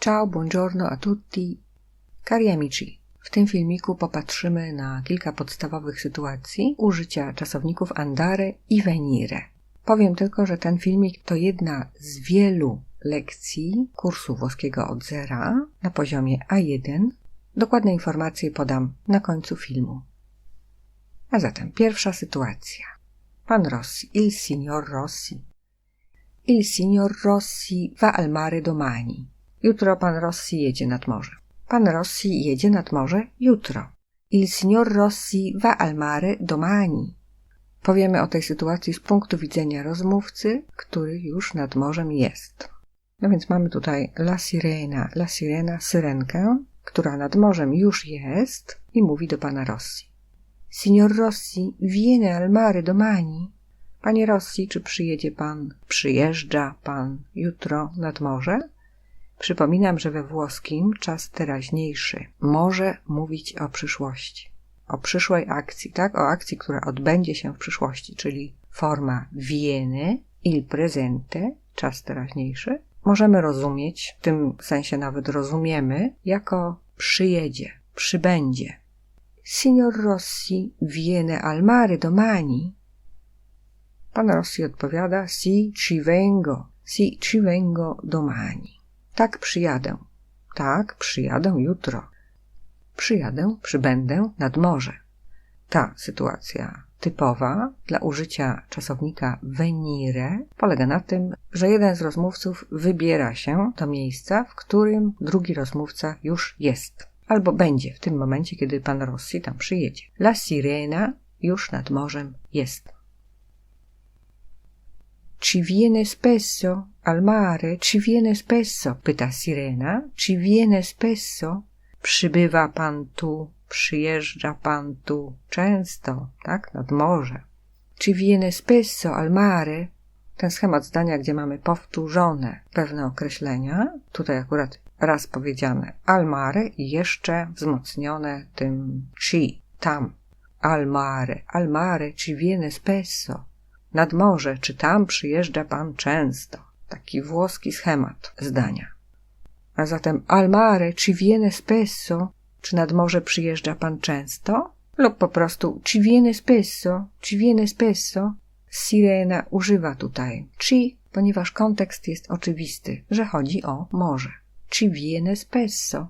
Ciao, buongiorno a tutti. Cari amici, w tym filmiku popatrzymy na kilka podstawowych sytuacji użycia czasowników andare i venire. Powiem tylko, że ten filmik to jedna z wielu lekcji kursu włoskiego od zera na poziomie A1. Dokładne informacje podam na końcu filmu. A zatem pierwsza sytuacja. Pan Rossi, il signor Rossi. Il signor Rossi va al mare domani. Jutro pan Rossi jedzie nad morze. Pan Rossi jedzie nad morze jutro. Il signor Rossi va al mare domani. Powiemy o tej sytuacji z punktu widzenia rozmówcy, który już nad morzem jest. No więc mamy tutaj la sirena, la sirena, syrenkę, która nad morzem już jest i mówi do pana Rossi. Signor Rossi, viene al mare domani. Panie Rossi, czy przyjedzie pan, przyjeżdża pan jutro nad morze? Przypominam, że we włoskim czas teraźniejszy może mówić o przyszłości, o przyszłej akcji, tak? O akcji, która odbędzie się w przyszłości, czyli forma viene, il presente, czas teraźniejszy, możemy rozumieć, w tym sensie nawet rozumiemy, jako przyjedzie, przybędzie. Signor Rossi viene al mare domani. Pan Rossi odpowiada, si ci vengo, si ci vengo domani. Tak przyjadę. Tak, przyjadę jutro. Przyjadę, przybędę nad morze. Ta sytuacja typowa dla użycia czasownika venire polega na tym, że jeden z rozmówców wybiera się do miejsca, w którym drugi rozmówca już jest, albo będzie w tym momencie, kiedy pan Rossi tam przyjedzie. La sirena już nad morzem jest. Ci viene spesso al mare? Ci viene spesso? pyta sirena. Ci viene spesso? Przybywa pan tu, przyjeżdża pan tu często, tak, nad morze. Ci viene spesso al mare? Ten schemat zdania, gdzie mamy powtórzone pewne określenia, tutaj akurat raz powiedziane al mare i jeszcze wzmocnione tym ci, tam. Al mare, al mare ci viene spesso nad morze, czy tam przyjeżdża pan często. Taki włoski schemat zdania. A zatem al mare ci viene spesso, czy nad morze przyjeżdża pan często? Lub po prostu ci viene spesso, ci viene spesso. Sirena używa tutaj ci, ponieważ kontekst jest oczywisty, że chodzi o morze. Ci viene spesso.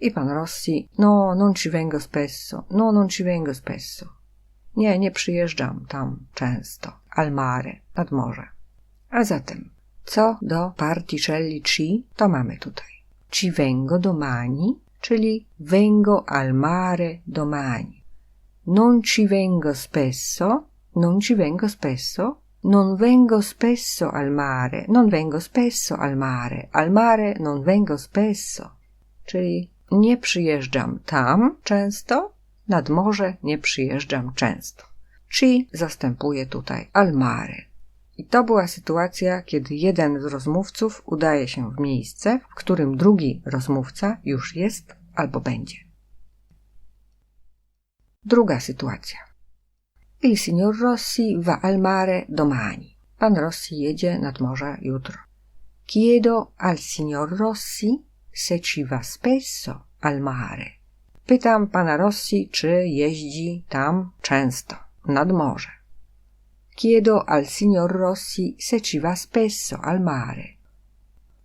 I pan Rossi, no, non ci vengo spesso, no, non ci vengo spesso. Nie, nie przyjeżdżam tam często. Al mare, nad morze. A zatem, co do particelli ci, to mamy tutaj. Ci vengo domani, czyli vengo al mare domani. Non ci vengo spesso, non ci vengo spesso, non vengo spesso al mare, non vengo spesso al mare, al mare non vengo spesso. Czyli nie przyjeżdżam tam często, nad morze nie przyjeżdżam często. Ci zastępuje tutaj al mare. I to była sytuacja, kiedy jeden z rozmówców udaje się w miejsce, w którym drugi rozmówca już jest albo będzie. Druga sytuacja. Il signor Rossi va al mare domani. Pan Rossi jedzie nad morze jutro. Chiedo al signor Rossi se ci va spesso al mare. Pytam pana Rossi, czy jeździ tam często, nad morze. Chiedo al signor Rossi se ci va spesso al mare.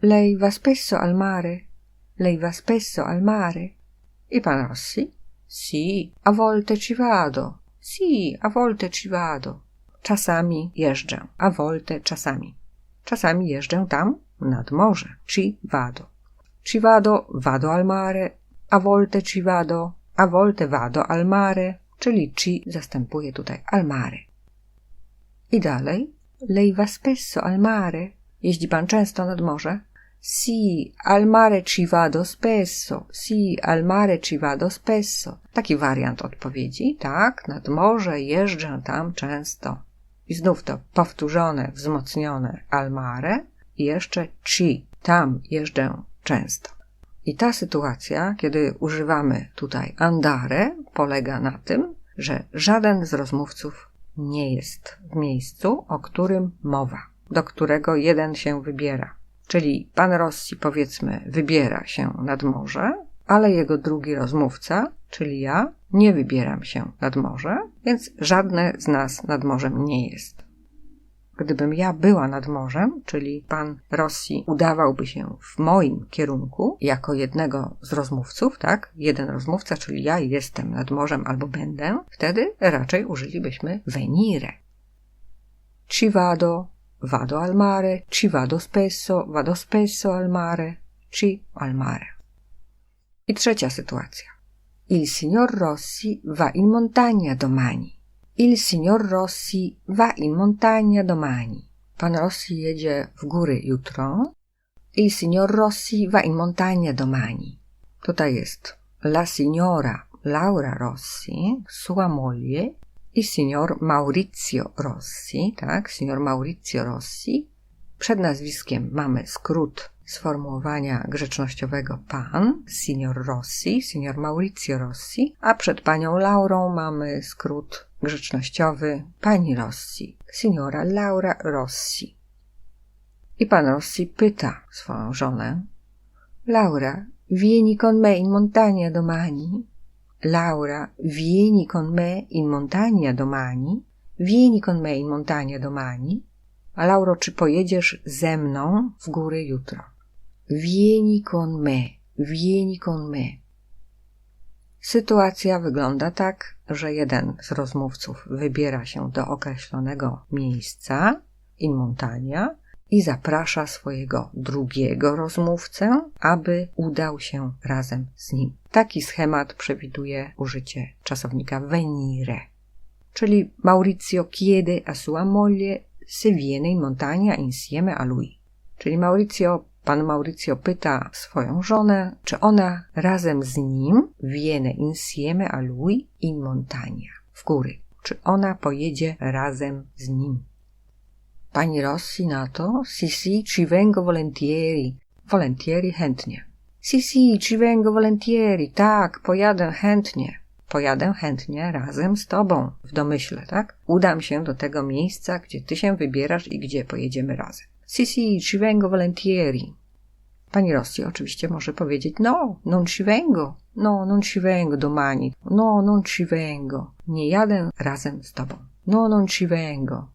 Lei va spesso al mare? Lei va spesso al mare? I pan Rossi? Sì, a volte ci vado. Sì, a volte ci vado. Czasami jeżdżę, a volte czasami. Czasami jeżdżę tam, nad morze. Ci vado. Ci vado, vado al mare, a volte ci vado, a volte vado al mare, czyli ci zastępuje tutaj al mare. I dalej, lei va spesso al mare? Jeździ pan często nad morze? Si, al mare ci vado spesso. Si, al mare ci vado spesso. Taki wariant odpowiedzi, tak, nad morze jeżdżę tam często. I znów to powtórzone, wzmocnione al mare i jeszcze ci, tam jeżdżę często. I ta sytuacja, kiedy używamy tutaj andare, polega na tym, że żaden z rozmówców nie jest w miejscu, o którym mowa, do którego jeden się wybiera. Czyli pan Rossi, powiedzmy, wybiera się nad morze, ale jego drugi rozmówca, czyli ja, nie wybieram się nad morze, więc żadne z nas nad morzem nie jest. Gdybym ja była nad morzem, czyli pan Rossi udawałby się w moim kierunku jako jednego z rozmówców, tak? Jeden rozmówca, czyli ja jestem nad morzem albo będę, wtedy raczej użylibyśmy venire. Ci vado, vado al mare, ci vado spesso, vado spesso al mare, ci al mare. I trzecia sytuacja. Il signor Rossi va in montagna domani. Il signor Rossi va in montagna domani. Pan Rossi jedzie w góry jutro. Il signor Rossi va in montagna domani. Tutaj jest la signora Laura Rossi, sua moglie, i signor Maurizio Rossi, tak, signor Maurizio Rossi. Przed nazwiskiem mamy skrót sformułowania grzecznościowego pan, signor Rossi, signor Maurizio Rossi, a przed panią Laurą mamy skrót grzecznościowy pani Rossi, signora Laura Rossi. I pan Rossi pyta swoją żonę: Laura, vieni con me in montagna domani? Laura, vieni con me in montagna domani? Vieni con me in montagna domani? A Lauro, czy pojedziesz ze mną w góry jutro? Vieni con me, vieni con me. Sytuacja wygląda tak, że jeden z rozmówców wybiera się do określonego miejsca, in montagna, i zaprasza swojego drugiego rozmówcę, aby udał się razem z nim. Taki schemat przewiduje użycie czasownika venire, czyli Maurizio chiede a sua moglie se viene in montagna insieme a lui. Czyli Maurizio Pan Maurizio pyta swoją żonę, czy ona razem z nim viene insieme a lui in montagna, w góry. Czy ona pojedzie razem z nim. Pani Rossi na to, si si, ci vengo volentieri. Volentieri chętnie. Si si, ci vengo volentieri. Tak, pojadę chętnie. Pojadę chętnie razem z tobą, w domyśle, tak? Udam się do tego miejsca, gdzie ty się wybierasz i gdzie pojedziemy razem. Si, si, ci vengo volentieri. Pani Rossi oczywiście może powiedzieć no, non ci vengo, no, non ci vengo domani, no, non ci vengo, nie jadę razem z tobą, no, non ci vengo.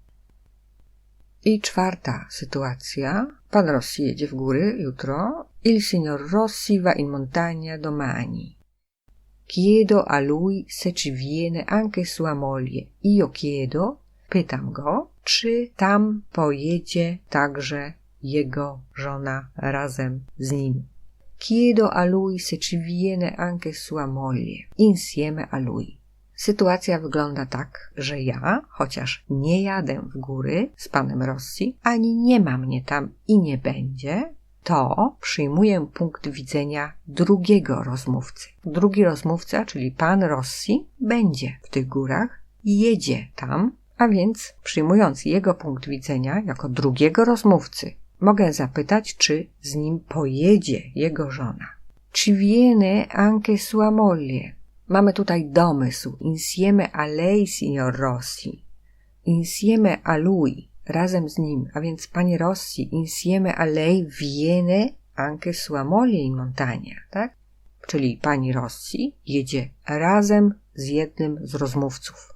I czwarta sytuacja. Pan Rossi jedzie w góry jutro. Il signor Rossi va in montagna domani. Chiedo a lui se ci viene anche sua moglie. Io chiedo, pytam go, czy tam pojedzie także jego żona razem z nim. Chiedo a lui se ci viene anche sua moglie, insieme a lui. Sytuacja wygląda tak, że ja, chociaż nie jadę w góry z panem Rossi, ani nie ma mnie tam i nie będzie, to przyjmuję punkt widzenia drugiego rozmówcy. Drugi rozmówca, czyli pan Rossi, będzie w tych górach jedzie tam, a więc przyjmując jego punkt widzenia jako drugiego rozmówcy, mogę zapytać, czy z nim pojedzie jego żona. Ci viene anche sua moglie? Mamy tutaj domysł. Insieme a lei, signor Rossi. Insieme a lui. Razem z nim. A więc, panie Rossi, insieme a lei viene anche sua moglie in montagna, tak? Czyli pani Rossi jedzie razem z jednym z rozmówców.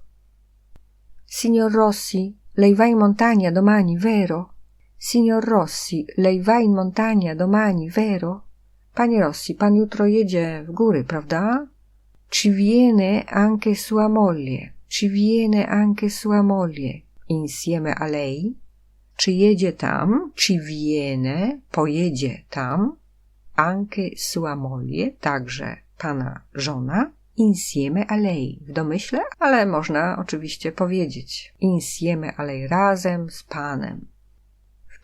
Signor Rossi, lei va in montagna domani, vero? Signor Rossi, lei va in montagna domani, vero? Panie Rossi, pan jutro jedzie w góry, prawda? Ci viene anche sua moglie, ci viene anche sua moglie insieme a lei? Czy jedzie tam? Ci viene, pojedzie tam, anche sua moglie, także pana żona, insieme a lei. W domyśle, ale można oczywiście powiedzieć insieme a lei, razem z panem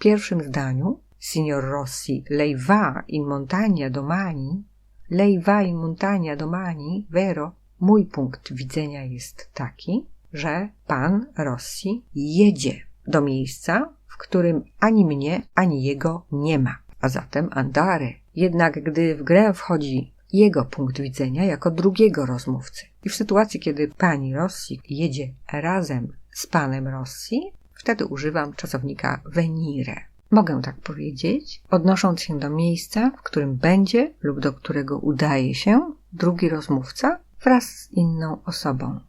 pierwszym zdaniu Signor Rossi, lei va in montagna domani? Lei va in montagna domani, vero? Mój punkt widzenia jest taki, że pan Rossi jedzie do miejsca, w którym ani mnie, ani jego nie ma. A zatem andare. Jednak gdy w grę wchodzi jego punkt widzenia jako drugiego rozmówcy. I w sytuacji, kiedy pani Rossi jedzie razem z panem Rossi, Wtedy używam czasownika venire. Mogę tak powiedzieć, odnosząc się do miejsca, w którym będzie lub do którego udaje się drugi rozmówca wraz z inną osobą.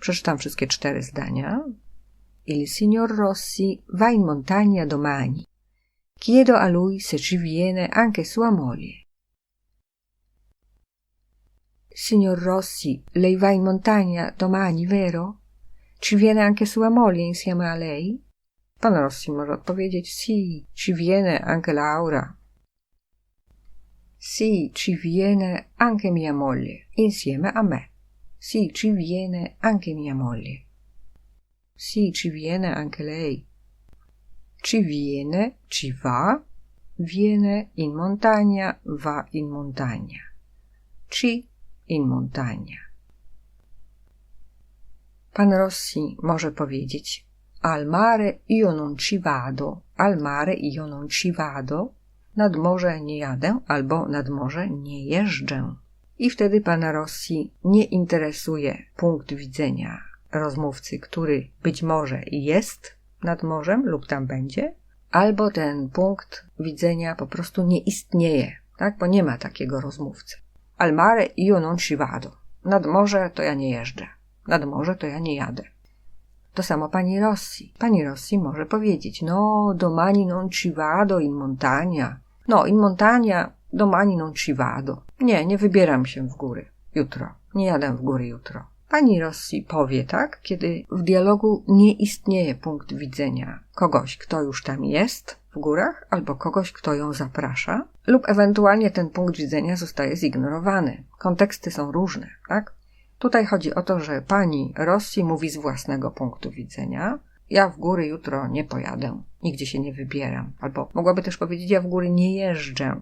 Przeczytam wszystkie cztery zdania. Il signor Rossi va in montagna domani. Chiedo a lui se ci viene anche sua moglie. Signor Rossi, lei va in montagna domani, vero? Ci viene anche sua moglie insieme a lei? Pan Rossi może odpowiedzieć sì, ci viene anche Laura. Sì, ci viene anche mia moglie insieme a me. Sì, ci viene anche mia moglie. Sì, ci viene anche lei. Ci viene, ci va, viene in montagna, va in montagna. Ci in montagna. Pan Rossi może powiedzieć Al mare io non ci vado, al mare io non ci vado, nad morze nie jadę albo nad morze nie jeżdżę. I wtedy pana Rossi nie interesuje punkt widzenia rozmówcy, który być może jest nad morzem lub tam będzie, albo ten punkt widzenia po prostu nie istnieje, tak? bo nie ma takiego rozmówcy. Al mare io non ci vado. Nad morze to ja nie jeżdżę. Nad morze to ja nie jadę. To samo pani Rossi. Pani Rossi może powiedzieć, no, domani non ci vado in montagna. No, in montagna domani non ci vado. Nie, nie wybieram się w góry. Jutro. Nie jadę w góry jutro. Pani Rossi powie tak, kiedy w dialogu nie istnieje punkt widzenia kogoś, kto już tam jest w górach, albo kogoś, kto ją zaprasza, lub ewentualnie ten punkt widzenia zostaje zignorowany. Konteksty są różne, tak? Tutaj chodzi o to, że pani Rossi mówi z własnego punktu widzenia. Ja w góry jutro nie pojadę, nigdzie się nie wybieram. Albo mogłaby też powiedzieć, ja w góry nie jeżdżę.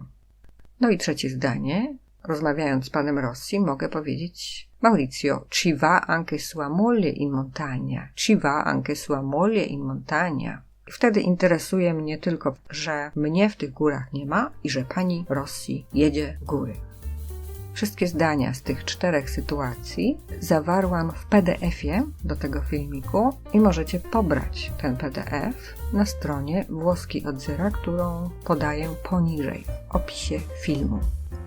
No i trzecie zdanie. Rozmawiając z panem Rossi, mogę powiedzieć Maurizio, ci va anche sua moglie in montagna. Ci va anche sua moglie in montagna. Wtedy interesuje mnie tylko, że mnie w tych górach nie ma i że pani Rossi jedzie w góry. Wszystkie zdania z tych czterech sytuacji zawarłam w PDF-ie do tego filmiku i możecie pobrać ten PDF na stronie Włoski od Zera, którą podaję poniżej w opisie filmu.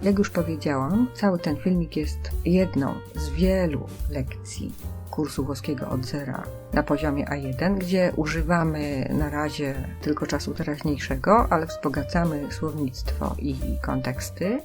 Jak już powiedziałam, cały ten filmik jest jedną z wielu lekcji kursu włoskiego od zera na poziomie A1, gdzie używamy na razie tylko czasu teraźniejszego, ale wzbogacamy słownictwo i konteksty.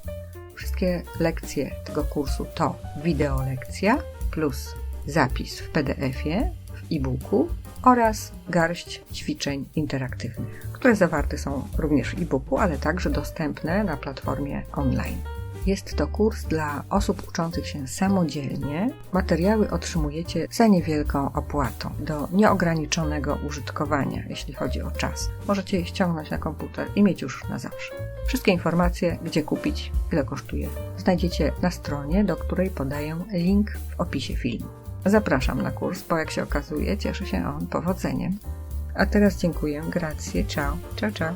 Wszystkie lekcje tego kursu to wideo lekcja plus zapis w PDF-ie, w e-booku oraz garść ćwiczeń interaktywnych, które zawarte są również w e-booku, ale także dostępne na platformie online. Jest to kurs dla osób uczących się samodzielnie. Materiały otrzymujecie za niewielką opłatą do nieograniczonego użytkowania, jeśli chodzi o czas. Możecie je ściągnąć na komputer i mieć już na zawsze. Wszystkie informacje, gdzie kupić, ile kosztuje, znajdziecie na stronie, do której podaję link w opisie filmu. Zapraszam na kurs, bo jak się okazuje, cieszy się on powodzeniem. A teraz dziękuję, grazie, ciao, ciao, ciao.